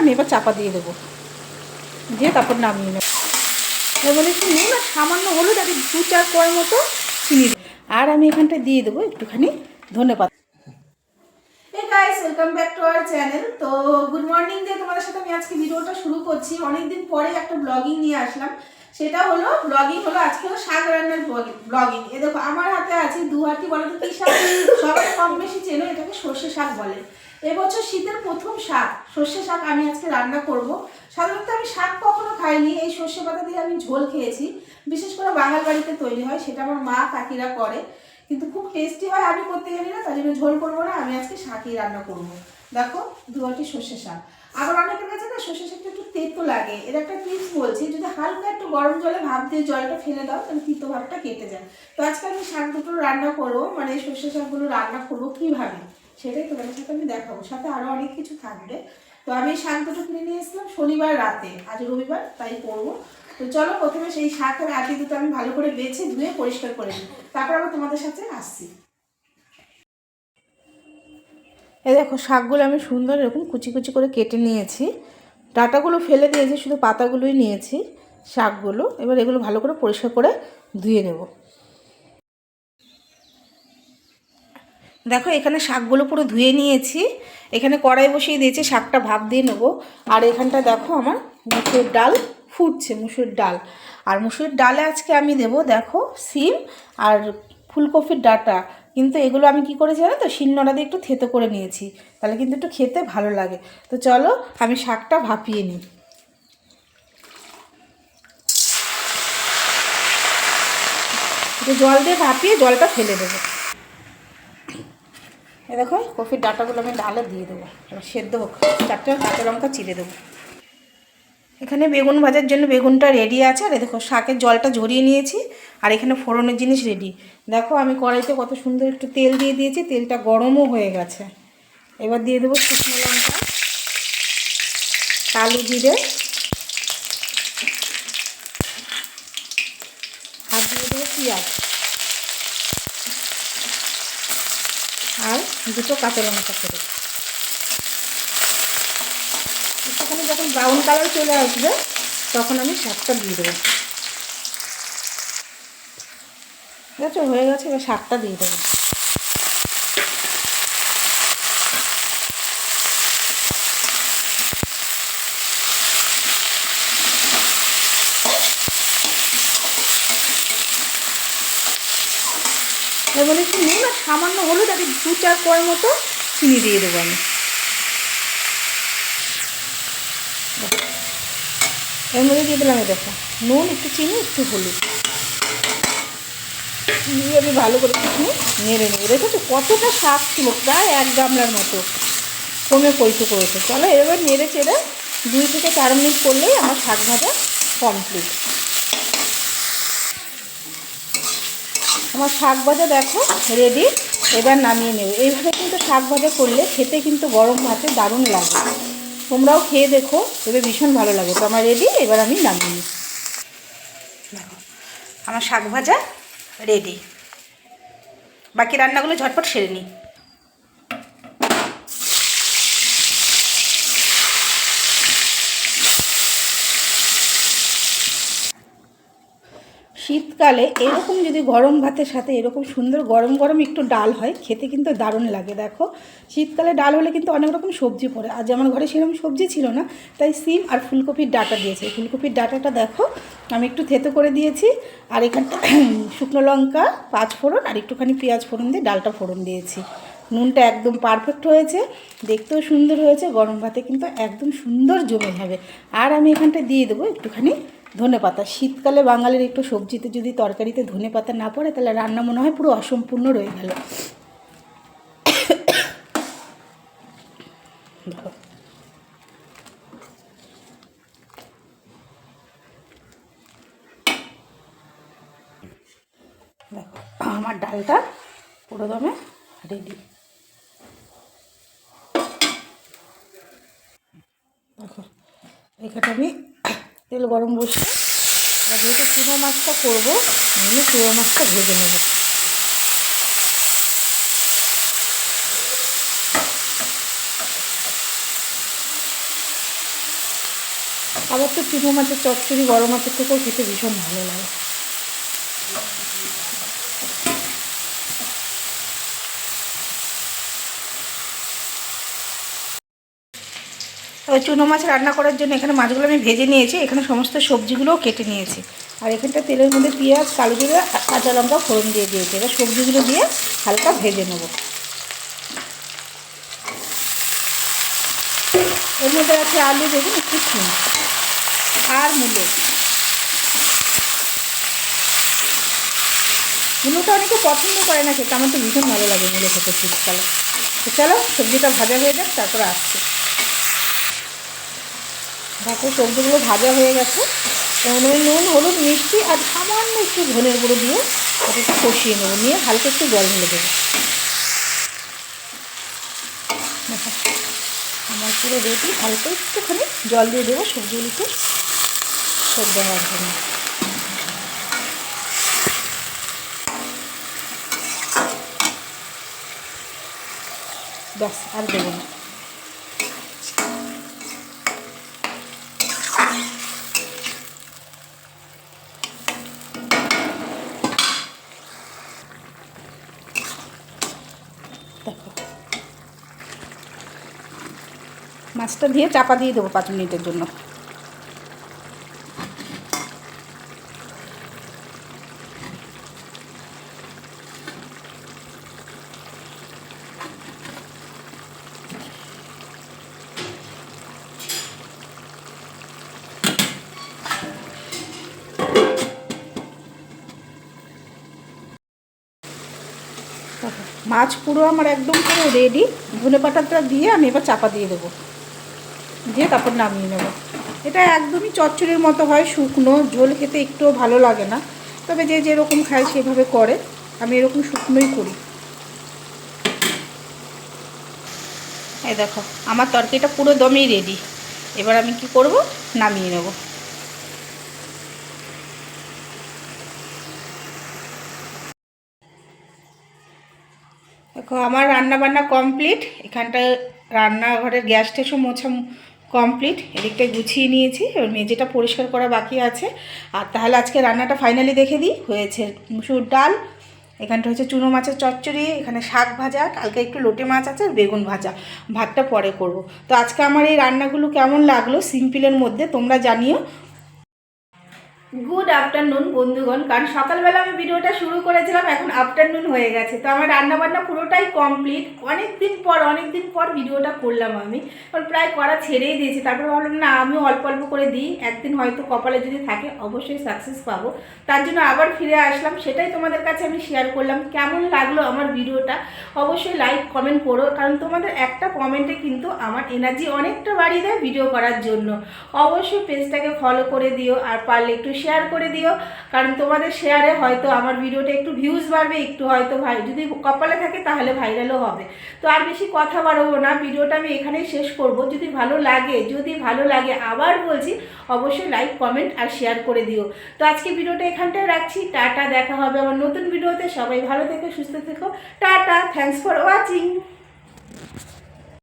আমি এবার চাপা দিয়ে দেবো। দিয়ে তারপর নামিয়ে নেব। এবারে একটু নুন আর সামান্য হলুদ আর দু চার কোয়ার মতো চিনি। আর আমি এখানটায় দিয়ে দেবো একটুখানি ধনে পাতা। Guys welcome back to our channel তো গুড মর্নিং দিয়ে তোমাদের সাথে আমি আজকে ভিডিওটা শুরু করছি। অনেকদিন পরে একটা ব্লগিং নিয়ে আসলাম। সেটা হলো ব্লগিং হলো আজকে হলো শাক রান্নার ব্লগিং এ দেখো, আমার হাতে আছে দু হাতি বলো তো কি শাক? সবাই কম বেশি চেনো, এটাকে সর্ষে শাক বলে। এবছর শীতের প্রথম শাক, সর্ষে শাক আমি আজকে রান্না করব। সাধারণত আমি শাক কখনো খাইনি, এই সর্ষে পাতা দিয়ে আমি ঝোল খেয়েছি। বিশেষ করে বাঙাল বাড়িতে তৈরি হয়, সেটা আমার মা কাকিরা করে। কিন্তু খুব টেস্টি হয়, আমি করতে জানি না তাই জন্য ঝোল করব না, আমি আজকে শাকই রান্না করব। দেখো দুয়াটি সর্ষে শাক। আবার অনেকের কাছে না সর্ষে শাকটা একটু তেতো লাগে, এর একটা টিপস বলছি, যদি হালকা একটু গরম জলে ভাপ দিয়ে জলটা ফেলে দাও, তাহলে তিতো ভাবটা কেটে যায়। তো আজকে আমি শাক দুটো রান্না করব মানে সর্ষে শাকগুলো রান্না করব কীভাবে? সেটাই তোমাদের সাথে আমি দেখাবো, সাথে আরও অনেক কিছু থাকবে। তো আমি দুটো কিনে নিয়ে এসলাম শনিবার রাতে, আজ রবিবার, তাই করব। তো চলো প্রথমে সেই শাক আর আটি দুটো আমি ভালো করে বেছে ধুয়ে পরিষ্কার করে নিই। তারপর আবার তোমাদের সাথে আসছি। এই দেখো, শাকগুলো আমি সুন্দর এরকম কুচি কুচি করে কেটে নিয়েছি। ডাটাগুলো ফেলে দিয়েছি, শুধু পাতাগুলোই নিয়েছি শাকগুলো। এবার এগুলো ভালো করে পরিষ্কার করে ধুয়ে নেব। দেখো, এখানে শাকগুলো পুরো ধুয়ে নিয়েছি। এখানে কড়াই বসিয়ে দিয়েছি, শাকটা ভাপ দিয়ে নেব। আর এখানটা দেখো, আমার মুসুর ডাল ফুটছে, মুসুর ডাল। আর মুসুর ডালে আজকে আমি দেব, দেখো, সিম আর ফুলকপির ডাটা। কিন্তু এগুলো আমি কি করেছি জানো তো, শিলনোড়া দিয়ে একটু থেতো করে নিয়েছি। তাহলে কিন্তু একটু খেতে ভালো লাগে। তো চলো, আমি শাকটা ভাপিয়ে নিই। জল দিয়ে ভাপিয়ে জলটা ফেলে দেবো। এ দেখো, কফির ডাটাগুলো আমি ডালে দিয়ে দেবো। এবার সেদ্ধ হোক। চারটে কাঁচা লঙ্কা চিড়ে দেবো। এখানে বেগুন ভাজার জন্য বেগুনটা রেডি আছে। আর দেখো, শাকের জলটা ঝরিয়ে নিয়েছি। আর এখানে ফোড়নের জিনিস রেডি দেখো, আমি কড়াইতে কত সুন্দর একটু তেল দিয়ে দিয়েছি। তেলটা গরমও হয়ে গেছে। এবার দিয়ে দেবো শুকনো লঙ্কা। কালো জিরে। আর দিয়ে দেবো পেঁয়াজ আর দুটো কাঁচা লঙ্কা করে একটুখানি যখন ব্রাউন কালার চলে আসবে, তখন আমি শাকটা দিয়ে দেবো। ঠিক আছে, হয়ে গেছে, এবার শাকটা দিয়ে দেবো। একটু নুন আর সামান্য হলুদ আর দু চার কোয়ার মতো চিনি দিয়ে দেবো আমি। এর মধ্যে দিয়ে দিলাম দেখো, নুন, একটু চিনি, একটু হলুদ। দিয়ে আমি ভালো করে চিনি নেড়ে নেব। দেখেছ কতটা শাক ছিল, প্রায় এক গামলার মতো। কমে পৈতে করেছে চলো এবার নেড়ে চেড়ে দুই থেকে চার মিনিট করলেই আমার শাক ভাজা কমপ্লিট আমার শাক ভাজা দেখো রেডি এবার নামিয়ে নেবে। এইভাবে কিন্তু শাক ভাজা করলে খেতে কিন্তু গরম ভাতে দারুণ লাগে। তোমরাও খেয়ে দেখো তবে ভীষণ ভালো লাগে। তো আমার রেডি এবার আমি নামিয়ে নিই আমার শাক ভাজা রেডি বাকি রান্নাগুলো ঝটপট সেরে নিই। শীতকালে এরকম যদি গরম ভাতের সাথে এরকম সুন্দর গরম গরম একটু ডাল হয়, খেতে কিন্তু দারুণ লাগে, দেখো। শীতকালে ডাল হলে কিন্তু অনেক রকম সবজি পড়ে। আজ আমার ঘরে সেরকম সবজি ছিল না, তাই সিম আর ফুলকপির ডাটা দিয়েছে। ফুলকপির ডাটাটা দেখো, আমি একটু থেতো করে দিয়েছি, আর এখানটা শুকনো লঙ্কা, পাঁচ ফোড়ন, আর একটুখানি পেঁয়াজ ফোড়ন দিয়ে ডালটা ফোড়ন দিয়েছি। নুনটা একদম পারফেক্ট হয়েছে, দেখতেও সুন্দর হয়েছে, গরম ভাতে কিন্তু একদম সুন্দর জমে যাবে। আর আমি এখানটা দিয়ে দেবো একটুখানি ধনে পাতা শীতকালে বাঙালির একটু সবজিতে যদি তরকারিতে ধনে পাতা না পড়ে, তাহলে রান্না মনে হয় পুরো অসম্পূর্ণ রয়ে গেল। দেখো, আমার ডালটা পুরো দমে রেডি দেখো, এখানে আমি তেল গরম বসে এবার যেহেতু চুনো মাছটা করব আমি চুনো মাছটা ভেজে নেব। আবার তো চুনো মাছের চচ্চড়ি গরম মাছের থেকেও খেতে ভীষণ ভালো লাগে। এবার চুনো মাছ রান্না করার জন্য এখানে মাছগুলো আমি ভেজে নিয়েছি। এখানে সমস্ত সবজিগুলোও কেটে নিয়েছি। আর এখানটা তেলের মধ্যে পেঁয়াজ, কালো জিরে, কাঁচা লঙ্কা, ফোড়ন দিয়ে দিয়েছি। এবার সবজিগুলো দিয়ে হালকা ভেজে নেব। এর মধ্যে আছে আলু, বেগুন, একটু শিম আর মুলো। মূলোটা অনেকে পছন্দ করে না খেতে। আমার তো ভীষণ ভালো লাগে মুলো খেতে, শীতকালে। তো চলো, সবজিটা ভাজা হয়ে যাক, তারপরে আসছি। দেখো সবজিগুলো ভাজা হয়ে গেছে। আমি নুন, হলুদ, মিষ্টি আর সামান্য একটু ধনের গুঁড়ো দিয়ে ওটা একটু কষিয়ে নেব। নিয়ে হালকা একটু জল ঢেলে দেবো। আমার পুরো রেডি হালকা একটুখানি জল দিয়ে দেবো সবজিগুলিকে সেদ্ধ হওয়ার জন্য। ব্যাস, আর দেবো না। মাছটা দিয়ে চাপা দিয়ে দেবো পাঁচ মিনিটের জন্য। মাছ পুরো আমার একদম পুরো রেডি ধনে পাতাটা দিয়ে আমি এবার চাপা দিয়ে দেবো। দিয়ে তারপর নামিয়ে নেব। এটা একদমই চচ্চড়ির মতো হয়, শুকনো, ঝোল খেতে একটুও ভালো লাগে না। তবে যে যেরকম খায় সেভাবে করে, আমি এরকম শুকনোই করি। এই দেখো, আমার তরকারিটা পুরো দমেই রেডি এবার আমি কি করব? নামিয়ে নেব। দেখো, আমার রান্না বান্না কমপ্লিট। এখানটায় রান্নাঘরের গ্যাস টেসও মোছা কমপ্লিট এদিকটায় গুছিয়ে নিয়েছি, এবার মেঝেটা পরিষ্কার করা বাকি আছে। আর তাহলে আজকে রান্নাটা ফাইনালি দেখে দিই, হয়েছে মুসুর ডাল, এখানটা হচ্ছে চুনো মাছের চচ্চড়ি, এখানে শাক ভাজা, কালকে একটু লোটে মাছ আছে আর বেগুন ভাজা, ভাতটা পরে করব। তো আজকে আমার এই রান্নাগুলো কেমন লাগল সিম্পলের মধ্যে তোমরা জানিও। গুড আফটারনুন বন্ধুগণ। কারণ সকালবেলা আমি ভিডিওটা শুরু করেছিলাম, এখন আফটারনুন হয়ে গেছে। তো আমার রান্নাবান্না পুরোটাই কমপ্লিট অনেক দিন পর অনেক দিন পর ভিডিওটা করলাম আমি। কারণ প্রায় করা ছেড়েই দিয়েছি। তারপরে ভাবলাম, না আমিও অল্প অল্প করে দিই। একদিন হয়তো কপালে যদি থাকে, অবশ্যই সাকসেস পাবো। তার জন্য আবার ফিরে আসলাম। সেটাই তোমাদের কাছে আমি শেয়ার করলাম। কেমন লাগল আমার ভিডিওটা? অবশ্যই লাইক কমেন্ট করো। কারণ তোমাদের একটা কমেন্টে কিন্তু আমার এনার্জি অনেকটা বাড়িয়ে দেয় ভিডিও করার জন্য। অবশ্যই পেজটাকে ফলো করে দিও। আর পারলে একটু শেয়ার করে দিও, কারণ তোমাদের শেয়ারে হয়তো আমার ভিডিওটা একটু ভিউজ বাড়বে, একটু হয়তো ভাই, যদি কপালে থাকে তাহলে ভাইরালও হবে। তো আর বেশি কথা বাড়াবো না ভিডিওটা আমি এখানেই শেষ করব। যদি ভালো লাগে, যদি ভালো লাগে আবার বলছি, অবশ্যই লাইক কমেন্ট আর শেয়ার করে দিও। তো আজকে ভিডিওটা এখানটায় রাখছি, টাটা, দেখা হবে আমার নতুন ভিডিওতে সবাই ভালো থেকো, সুস্থ থেকো, টাটা থ্যাংকস ফর ওয়াচিং